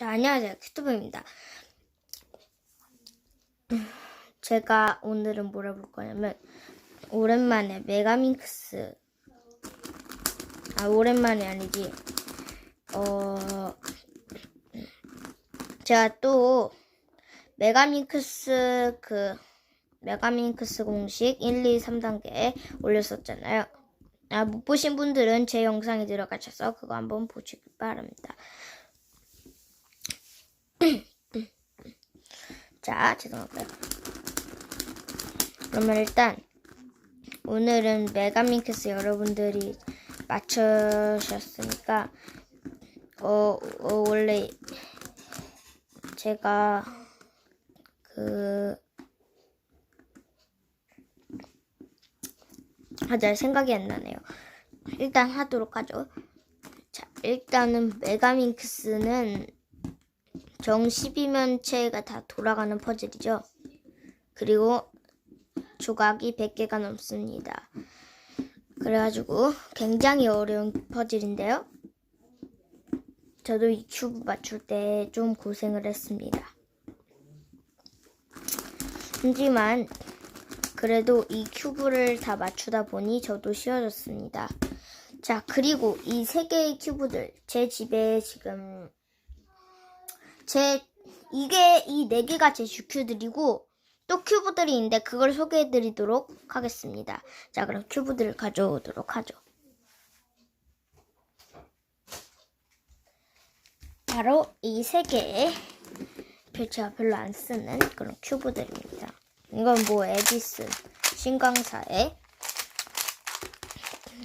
자, 안녕하세요. 큐튜브입니다. 제가 오늘은 뭘 해볼 거냐면, 오랜만에 메가민크스, 아, 오랜만이 아니지, 어, 제가 또, 메가민크스 그, 메가민크스 공식 1, 2, 3단계에 올렸었잖아요. 아, 못 보신 분들은 제 영상에 들어가셔서 그거 한번 보시기 바랍니다. 자, 죄송합니다. 그러면 일단 오늘은 메가민크스 여러분들이 맞추셨으니까 어, 어, 원래 제가 그 하자 생각이 안 나네요. 일단 하도록 하죠. 자, 일단은 메가민크스는 정 12면체가 다 돌아가는 퍼즐이죠. 그리고 조각이 100개가 넘습니다. 그래가지고 굉장히 어려운 퍼즐인데요. 저도 이 큐브 맞출 때 좀 고생을 했습니다. 하지만 그래도 이 큐브를 다 맞추다 보니 저도 쉬워졌습니다. 자, 그리고 이 세 개의 큐브들 제 집에 지금 제 이게 이 네 개가 제 주큐들이고 또 큐브들이 있는데 그걸 소개해 드리도록 하겠습니다. 자, 그럼 큐브들을 가져오도록 하죠. 바로 이 세 개의 제가 별로 안 쓰는 그런 큐브들입니다. 이건 뭐 에디슨 신광사의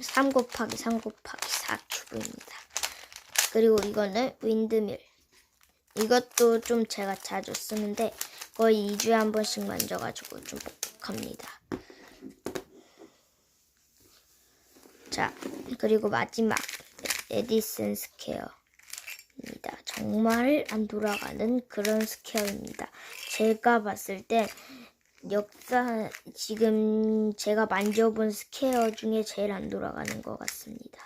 3 곱하기 3 곱하기 4 큐브입니다. 그리고 이거는 윈드밀. 이것도 좀 제가 자주 쓰는데 거의 2주에 한 번씩 만져가지고 좀 뻑뻑합니다. 자, 그리고 마지막 에디슨 스퀘어입니다. 정말 안 돌아가는 그런 스퀘어입니다. 제가 봤을 때 역사 지금 제가 만져본 스퀘어 중에 제일 안 돌아가는 것 같습니다.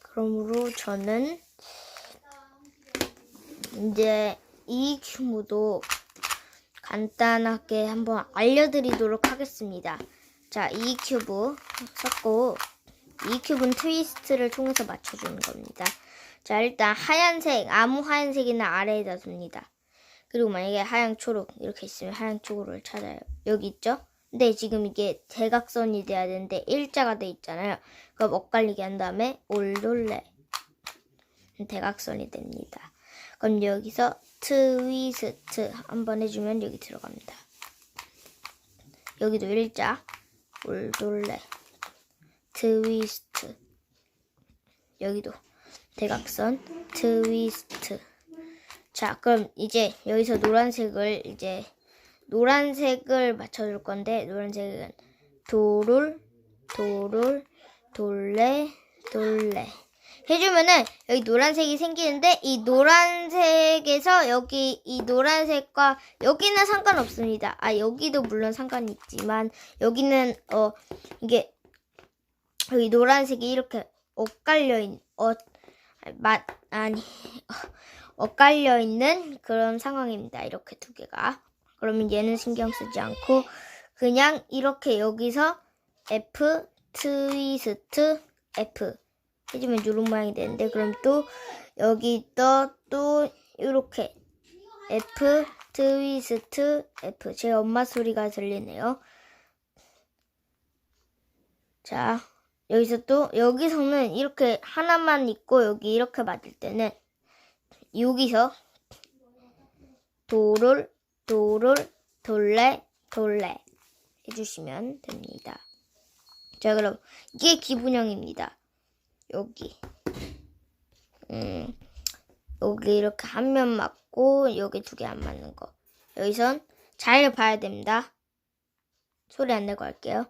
그러므로 저는 이제 이 큐브도 간단하게 한번 알려드리도록 하겠습니다. 자, 이 큐브 썼고 이 큐브는 트위스트를 통해서 맞춰주는 겁니다. 자, 일단 하얀색, 아무 하얀색이나 아래에다 둡니다. 그리고 만약에 하양 초록 이렇게 있으면 하양 초록을 찾아요. 여기 있죠? 근데 지금 이게 대각선이 돼야 되는데 일자가 돼 있잖아요. 그럼 엇갈리게 한 다음에 올돌레 대각선이 됩니다. 그럼 여기서 트위스트 한번 해주면 여기 들어갑니다. 여기도 일자. 올돌레. 트위스트. 여기도 대각선. 트위스트. 자 그럼 이제 여기서 노란색을 이제 노란색을 맞춰줄 건데 노란색은 도롤 도롤 돌레 돌레 해주면은 여기 노란색이 생기는데 이 노란색에서 여기 이 노란색과 여기는 상관없습니다. 아 여기도 물론 상관이 있지만 여기는 어 이게 여기 노란색이 이렇게 엇갈려 있 어맛 아니 엇갈려 있는 그런 상황입니다. 이렇게 두 개가 그러면 얘는 신경 쓰지 않고 그냥 이렇게 여기서 F 트위스트 F 해주면 이런 모양이 되는데 그럼 또 여기 또또 이렇게 F 트위스트 F 제 엄마 소리가 들리네요. 자 여기서 또 여기서는 이렇게 하나만 있고 여기 이렇게 맞을 때는 여기서 도롤 도롤 돌레 돌레 해주시면 됩니다. 자 그럼 이게 기분형입니다. 여기 음 여기 이렇게 한 면 맞고 여기 두 개 안 맞는 거 여기선 잘 봐야 됩니다. 소리 안 내고 할게요.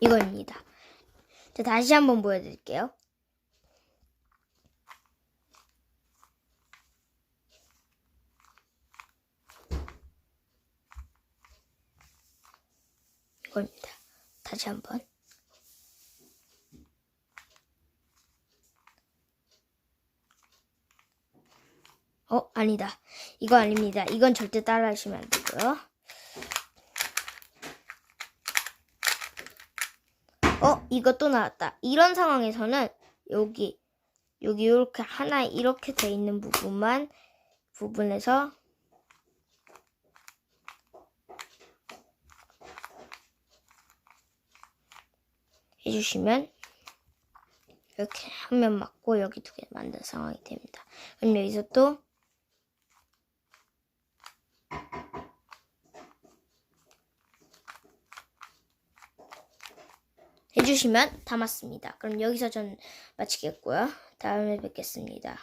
이거입니다. 자, 다시 한번 보여드릴게요. 겁니다. 다시 한번. 어, 아니다. 이거 아닙니다. 이건 절대 따라 하시면 안 되고요. 어, 이거 또 나왔다. 이런 상황에서는 여기, 여기 이렇게 하나 이렇게 돼 있는 부분만 부분에서 해주시면 이렇게 한 면 맞고 여기 두 개 만든 상황이 됩니다. 그럼 여기서 또 해주시면 다 맞습니다. 그럼 여기서 전 마치겠고요. 다음에 뵙겠습니다.